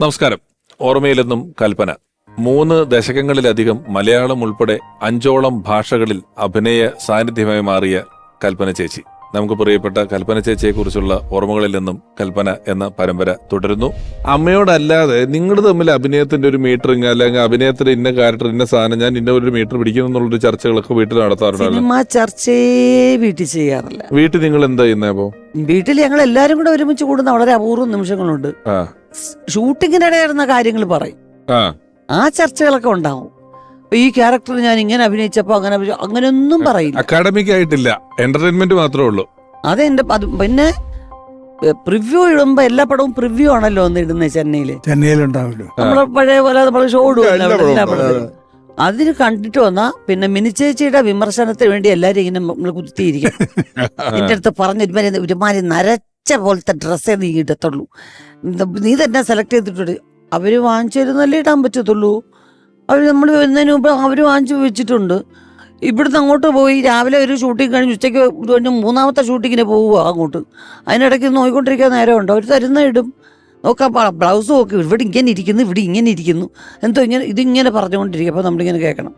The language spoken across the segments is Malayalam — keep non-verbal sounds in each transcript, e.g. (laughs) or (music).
നമസ്കാരം. ഓർമ്മയിലെന്നും കൽപ്പന. മൂന്ന് ദശകങ്ങളിലധികം മലയാളം ഉൾപ്പെടെ അഞ്ചോളം ഭാഷകളിൽ അഭിനയ സാന്നിധ്യമായി മാറിയ കൽപ്പന ചേച്ചി. നമുക്ക് പ്രിയപ്പെട്ട കൽപ്പന ചേച്ചിയെ കുറിച്ചുള്ള ഓർമ്മകളിൽ നിന്നും കൽപ്പന എന്ന പരമ്പര തുടരുന്നു. അമ്മയോടല്ലാതെ നിങ്ങൾ തമ്മിൽ അഭിനയത്തിന്റെ ഒരു മീറ്ററിങ് അല്ലെങ്കിൽ അഭിനയത്തിന്റെ ഇന്ന ക്യാരക്ടർ ഇന്ന സാധനം ഞാൻ ഇന്ന ഒരു മീറ്റർ പിടിക്കുന്നു എന്നുള്ളൊരു ചർച്ചകളൊക്കെ വീട്ടിൽ നടത്താറുണ്ടല്ലോ ചർച്ചയെ വീട്ടിൽ ചെയ്യാറില്ല. വീട്ടിൽ നിങ്ങൾ എന്താ ചെയ്യുന്നേ അപ്പോ? വീട്ടിൽ ഞങ്ങൾ എല്ലാരും കൂടെ ഒരുമിച്ച് കൂടുന്ന വളരെ അപൂർവം നിമിഷങ്ങളുണ്ട്. ആ. ഷൂട്ടിങ്ങിനിടെ നടന്ന കാര്യങ്ങൾ പറയും. ആ. ചർച്ചകളൊക്കെ ഉണ്ടാവും. ഈ ക്യാരക്ടർ ഞാൻ ഇങ്ങനെ അഭിനയിച്ചപ്പോ അങ്ങനെ അങ്ങനെ അങ്ങനെയൊന്നും പറയില്ല. അക്കാഡമിക് ആയിട്ടില്ല എന്റർടൈൻമെന്റ് മാത്രമേ ഉള്ളൂ. അത് പിന്നെ പ്രിവ്യൂ ഇടുമ്പോ എല്ലാ പടവും പ്രിവ്യൂ ആണല്ലോ ഒന്ന് ഇടുന്നത് ചെന്നൈയിൽ. ചെന്നൈയിലുണ്ടാവല്ലോ. നമ്മളെ പഴയ പോലെ നമ്മൾ ഷോ ഇടുമല്ലോ അതിന് കണ്ടിട്ട് വന്നാ പിന്നെ മിനിച്ചേച്ചിയുടെ വിമർശനത്തിന് വേണ്ടി എല്ലാരും ഇങ്ങനെ നമ്മൾ കുത്തിയിരിക്കും. (laughs) എന്റെ അടുത്ത് പറഞ്ഞ ഒരുമാതിരി ഒരുമാതിരി നരച്ച പോലത്തെ ഡ്രസ്സേ നീ ഇടത്തുള്ളൂ. നീ തന്നെ സെലക്ട് ചെയ്തിട്ടുണ്ട്. അവർ വാങ്ങിച്ചു തരുന്നല്ലേ ഇടാൻ പറ്റത്തുള്ളൂ. അവർ നമ്മൾ വരുന്നതിന് മുമ്പ് അവർ വാങ്ങിച്ചു വെച്ചിട്ടുണ്ട്. ഇവിടുന്ന് അങ്ങോട്ട് പോയി രാവിലെ ഒരു ഷൂട്ടിങ് കഴിഞ്ഞ് ഉച്ചയ്ക്ക് കഴിഞ്ഞ് മൂന്നാമത്തെ ഷൂട്ടിങ്ങിന് പോവുക അങ്ങോട്ട്. അതിനിടയ്ക്ക് നോക്കിക്കൊണ്ടിരിക്കാൻ നേരമുണ്ട്. അവർ തരുന്ന ഇടും. നോക്കാം ബ്ലൗസ് നോക്കി ഇവിടെ ഇങ്ങനെ ഇരിക്കുന്നു ഇവിടെ ഇങ്ങനെ ഇരിക്കുന്നു. എന്തോ ഇങ്ങനെ ഇതിങ്ങനെ പറഞ്ഞുകൊണ്ടിരിക്കും. അപ്പോൾ നമ്മളിങ്ങനെ കേൾക്കണം.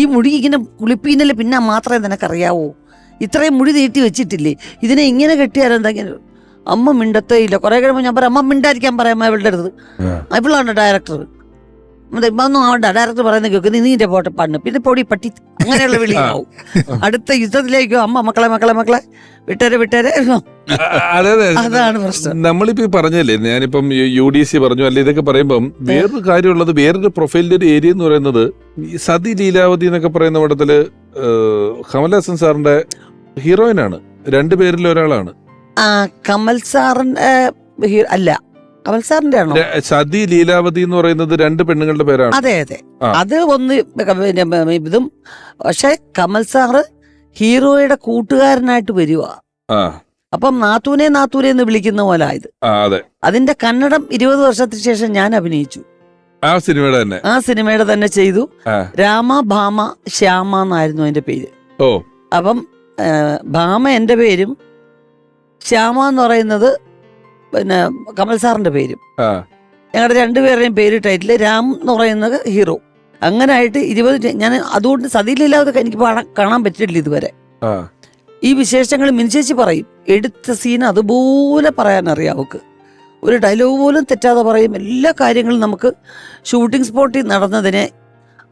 ഈ മുടി ഇങ്ങനെ കുളിപ്പീനല്ലേ പിന്നെ മാത്രമേ നിനക്കറിയാവൂ. ഇത്രയും മുടി നീട്ടി വെച്ചിട്ടില്ലേ? ഇതിനെ ഇങ്ങനെ കെട്ടിയാലെന്താ എന്തെങ്കിലും അമ്മ മിണ്ടത്തേ ഇല്ല. കുറെ കഴിയുമ്പോൾ ഞാൻ പറയാം അമ്മ മിണ്ടായിരിക്കാൻ പറയാം ഇവളുടെ അടുത്ത്. ഇവളാണ് ഡയറക്ടർ ഇപ്പൊന്നും ആ ഡയറക്ടർ പറയുന്നത് കേൾക്കുന്നത് നീ നിന്റെ പോട്ടെ പണ്ണ് പിന്നെ പൊടി പട്ടി. അങ്ങനെയുള്ള വിളിയാവും അടുത്ത യുദ്ധത്തിലേക്കോ അമ്മ മക്കളെ മക്കളെ മക്കളെ. വിട്ടേരെ വിട്ടേരെ. അതെ അതെ. അതാണ് പ്രശ്നം. നമ്മളിപ്പോ പറഞ്ഞല്ലേ ഞാനിപ്പം യു ഡി സി പറഞ്ഞു അല്ലെ ഇതൊക്കെ പറയുമ്പം വേറൊരു കാര്യമുള്ളത് വേറൊരു പ്രൊഫൈലിന്റെ ഒരു ഏരിയ എന്ന് പറയുന്നത് സതി ലീലാവതി എന്നൊക്കെ പറയുന്ന പടത്തിൽ കമൽഹാസൻ കമലഹാസൻ സാറിന്റെ ഹീറോയിനാണ്. രണ്ടുപേരിൽ ഒരാളാണ്. ആ കമൽ സാറിന്റെ അല്ല. കമൽ സാറിന്റെ ആണോ? സതി ലീലാവതി എന്ന് പറയുന്നത് രണ്ട് പെണ്ണുങ്ങളുടെ പേരാണ്. അതെ അതെ. അത് ഒന്ന് പിന്നെ ഇതും. പക്ഷെ കമൽ സാറ് ഹീറോയുടെ കൂട്ടുകാരനായിട്ട് വരിക അപ്പം നാത്തൂനെ നാത്തൂനെ എന്ന് വിളിക്കുന്ന പോലെ ആയത് അതെ. അതിന്റെ കന്നഡം ഇരുപത് വർഷത്തിന് ശേഷം ഞാൻ അഭിനയിച്ചു. ആ സിനിമയുടെ തന്നെ? ആ സിനിമയുടെ തന്നെ ചെയ്തു. രാമ ഭാമ ശ്യാമ എന്നായിരുന്നു അതിന്റെ പേര്. ഓ. അപ്പം ഭാമ എന്റെ പേരും ശ്യാമ എന്ന് പറയുന്നത് പിന്നെ കമൽ സാറിന്റെ പേരും. ഞങ്ങളുടെ രണ്ടുപേരുടെയും പേര് ടൈറ്റിൽ രാം എന്ന് പറയുന്നത് ഹീറോ അങ്ങനെ ആയിട്ട് ഇരുപത് ഞാൻ അതുകൊണ്ട് സതിയിലില്ലാതെ എനിക്ക് കാണാൻ പറ്റിയിട്ടില്ല ഇതുവരെ. ഈ വിശേഷങ്ങൾ മിനിച്ചേച്ചി പറയും. എടുത്ത സീൻ അതുപോലെ പറയാൻ അറിയാം അവക്ക് ഒരു ഡയലോഗ് പോലും തെറ്റാതെ പറയും. എല്ലാ കാര്യങ്ങളും നമുക്ക് ഷൂട്ടിംഗ് സ്പോട്ടിൽ നടന്നതിനെ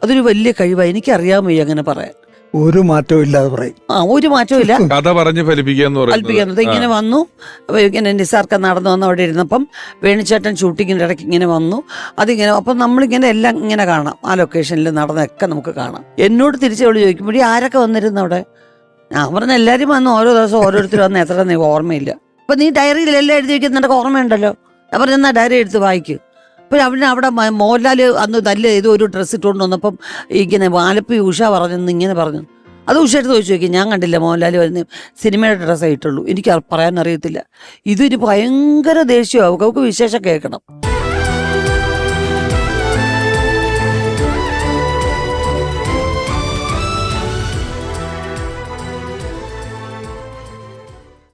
അതൊരു വലിയ കഴിവാണ് എനിക്കറിയാൻ വയ്യ അങ്ങനെ പറയാൻ. ഒരു മാറ്റവും ഇല്ലാതെ പറയും. ആ ഒരു മാറ്റവും ഇല്ല. കഥ പറഞ്ഞ് ഫലിപ്പിക്കുക എന്ന് കൽപ്പിക്കുന്നത് പറയുന്നത് ഇങ്ങനെ വന്നു. അപ്പൊ ഇങ്ങനെ നിസാർക്ക നടന്നു വന്ന് അവിടെ ഇരുന്നപ്പം വേണിച്ചേട്ടൻ ഷൂട്ടിങ്ങിന്റെ ഇടയ്ക്ക് ഇങ്ങനെ വന്നു. അതിങ്ങനെ അപ്പം നമ്മളിങ്ങനെ എല്ലാം ഇങ്ങനെ കാണാം. ആ ലൊക്കേഷനിൽ നടന്നൊക്കെ നമുക്ക് കാണാം. എന്നോട് തിരിച്ച് അവൾ ചോദിക്കുമ്പോഴേ ആരൊക്കെ വന്നിരുന്നു അവിടെ? ഞാൻ പറഞ്ഞ എല്ലാവരും വന്നു ഓരോ ദിവസം ഓരോരുത്തർ വന്ന് എത്ര നീ ഓർമ്മയില്ല. അപ്പൊ നീ ഡയറിയിൽ എല്ലാം എഴുതി വെക്കുന്ന നിനക്ക് ഓർമ്മയുണ്ടല്ലോ? ഞാൻ പറഞ്ഞാൽ എന്നാ ഡയറി എടുത്ത് വായിക്കും. അപ്പോൾ അവിടെ അവിടെ മോഹൻലാൽ അന്ന് നല്ല ഏതോ ഒരു ഡ്രസ്സ് ഇട്ടുകൊണ്ട് വന്നപ്പം ഇങ്ങനെ ആലപ്പി ഉഷ പറഞ്ഞെന്ന് ഇങ്ങനെ പറഞ്ഞു. അത് ഉഷ എടുത്ത് ചോദിച്ചു നോക്കി ഞാൻ കണ്ടില്ല മോഹൻലാൽ വരുന്ന സിനിമയുടെ ഡ്രസ്സേ ഇട്ടുള്ളൂ എനിക്ക് പറയാൻ അറിയത്തില്ല ഇതൊരു ഭയങ്കര ദേഷ്യമാവും അവൾക്ക് വിശേഷം കേൾക്കണം.